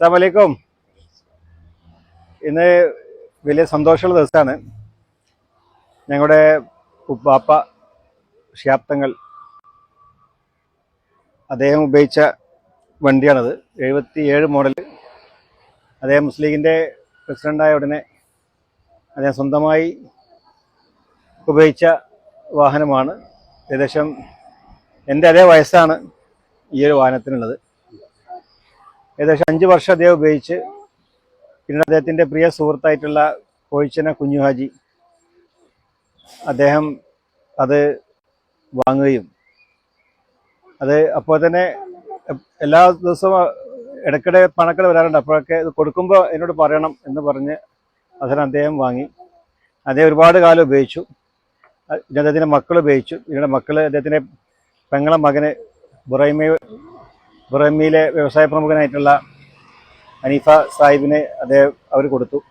അസ്സാമലൈക്കും ഇന്ന് വലിയ സന്തോഷമുള്ള ദിവസമാണ്. ഞങ്ങളുടെ ഉപ്പാപ്പ ഷിയാപ്തങ്ങൾ അദ്ദേഹം ഉപയോഗിച്ച വണ്ടിയാണത്. എഴുപത്തി ഏഴ് മോഡൽ അദ്ദേഹം മുസ്ലിം ലീഗിന്റെ പ്രസിഡന്റായ ഉടനെ അദ്ദേഹം സ്വന്തമായി ഉപയോഗിച്ച വാഹനമാണ്. ഏകദേശം എന്റെ അതേ വയസ്സാണ് ഈ ഒരു വാഹനത്തിനുള്ളത്. ഏകദേശം അഞ്ച് വർഷം അദ്ദേഹം ഉപയോഗിച്ച് പിന്നീട് അദ്ദേഹത്തിന്റെ പ്രിയ സുഹൃത്തായിട്ടുള്ള കോഴിച്ചന കുഞ്ഞുഹാജി അദ്ദേഹം അത് വാങ്ങുകയും അത് അപ്പോൾ തന്നെ എല്ലാ ദിവസവും ഇടയ്ക്കിടെ പണക്കട വരാറുണ്ട്. അപ്പോഴൊക്കെ ഇത് കൊടുക്കുമ്പോൾ എന്നോട് പറയണം എന്ന് പറഞ്ഞ് അതിന് അദ്ദേഹം വാങ്ങി. അദ്ദേഹം ഒരുപാട് കാലം ഉപയോഗിച്ചു. അദ്ദേഹത്തിന്റെ മക്കൾ ഉപയോഗിച്ചു. ഇതിന്റെ മക്കൾ അദ്ദേഹത്തിന്റെ പെങ്ങളെ മകന് ബുറൈമ ബുറൈമയിലെ വ്യവസായ പ്രമുഖനായിട്ടുള്ള അനീഫ സാഹിബിന് അദ്ദേഹം അവർ കൊടുത്തു.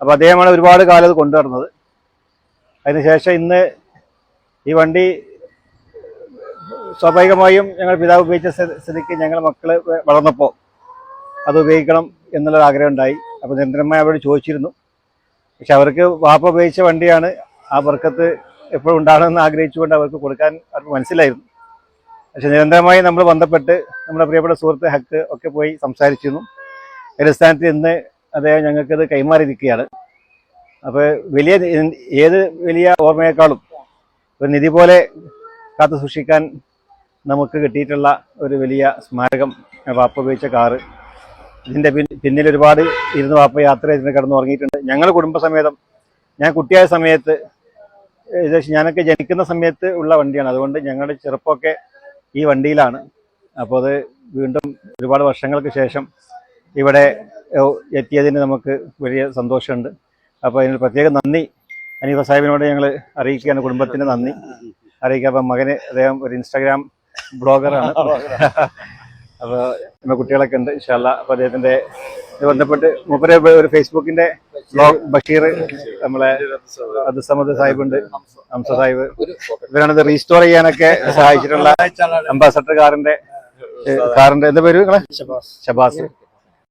അപ്പോൾ അദ്ദേഹമാണ് ഒരുപാട് കാലം അത് കൊണ്ടുവരുന്നത്. അതിനുശേഷം ഇന്ന് ഈ വണ്ടി സ്വാഭാവികമായും ഞങ്ങൾ പിതാവ് ഉപയോഗിച്ച സ്ഥി- സ്ഥിതിക്ക് ഞങ്ങൾ മക്കൾ വളർന്നപ്പോൾ അത് ഉപയോഗിക്കണം എന്നുള്ളൊരു ആഗ്രഹം ഉണ്ടായി. അപ്പോൾ നിരന്തരമായി അവരോട് ചോദിച്ചിരുന്നു. പക്ഷെ അവർക്ക് വാപ്പ ഉപയോഗിച്ച വണ്ടിയാണ് ആ വർക്കത്ത് എപ്പോഴും ഉണ്ടാകണമെന്ന് ആഗ്രഹിച്ചുകൊണ്ട് അവർക്ക് കൊടുക്കാൻ അവർക്ക് മനസ്സിലായിരുന്നു. പക്ഷെ നിരന്തരമായി നമ്മൾ ബന്ധപ്പെട്ട് നമ്മുടെ പ്രിയപ്പെട്ട സുഹൃത്ത് ഹക്ക് ഒക്കെ പോയി സംസാരിച്ചിരുന്നു. അടിസ്ഥാനത്തിൽ ഇന്ന് അദ്ദേഹം ഞങ്ങൾക്കത് കൈമാറിയിരിക്കുകയാണ് അപ്പോൾ വലിയ ഏത് വലിയ ഓർമ്മയെക്കാളും ഒരു നിധി പോലെ കാത്തു സൂക്ഷിക്കാൻ നമുക്ക് കിട്ടിയിട്ടുള്ള ഒരു വലിയ സ്മാരകം വാപ്പ ഉപയോഗിച്ച കാറ്. ഇതിന്റെ പിന്നിൽ ഒരുപാട് ഇരുന്ന് വാപ്പ യാത്ര ചെയ്തിട്ട് കിടന്ന് ഉറങ്ങിയിട്ടുണ്ട്. ഞങ്ങൾ കുടുംബസമേതം ഞാൻ കുട്ടിയായ സമയത്ത് ഏകദേശം ഞാനൊക്കെ ജനിക്കുന്ന സമയത്ത് ഉള്ള വണ്ടിയാണ്. അതുകൊണ്ട് ഞങ്ങളുടെ ചെറുപ്പമൊക്കെ ഈ വണ്ടിയിലാണ്. അപ്പോൾ അത് വീണ്ടും ഒരുപാട് വർഷങ്ങൾക്ക് ശേഷം ഇവിടെ എത്തിയതിന് നമുക്ക് വലിയ സന്തോഷമുണ്ട്. അപ്പോൾ അതിന് പ്രത്യേകം നന്ദി. അനീഫ സാഹിബിനോട് ഞങ്ങൾ അറിയിക്കുകയാണ്. കുടുംബത്തിന് നന്ദി. അറിയിക്കുക. അപ്പം മകന് അദ്ദേഹം ഒരു ഇൻസ്റ്റാഗ്രാം ബ്ലോഗറാണ്. അപ്പോൾ നമ്മുടെ കുട്ടികളൊക്കെ ഉണ്ട് ഇൻഷാല്ല അപ്പോൾ അദ്ദേഹത്തിന്റെ ബന്ധപ്പെട്ട് മൂപ്പര് ഒരു ഫേസ്ബുക്കിന്റെ ബ്ലോഗ് ബഷീർ നമ്മളെ അബ്ദുസമദ് സാഹിബ് ഉണ്ട് ഹംസ സാഹിബ്. ഇവരാണ് ഇത് റീസ്റ്റോർ ചെയ്യാനൊക്കെ സഹായിച്ചിട്ടുള്ള അംബാസഡർ കാറിന്റെ കാറിന്റെ എന്താ പേര് നിങ്ങളെ? ഷബാസ്.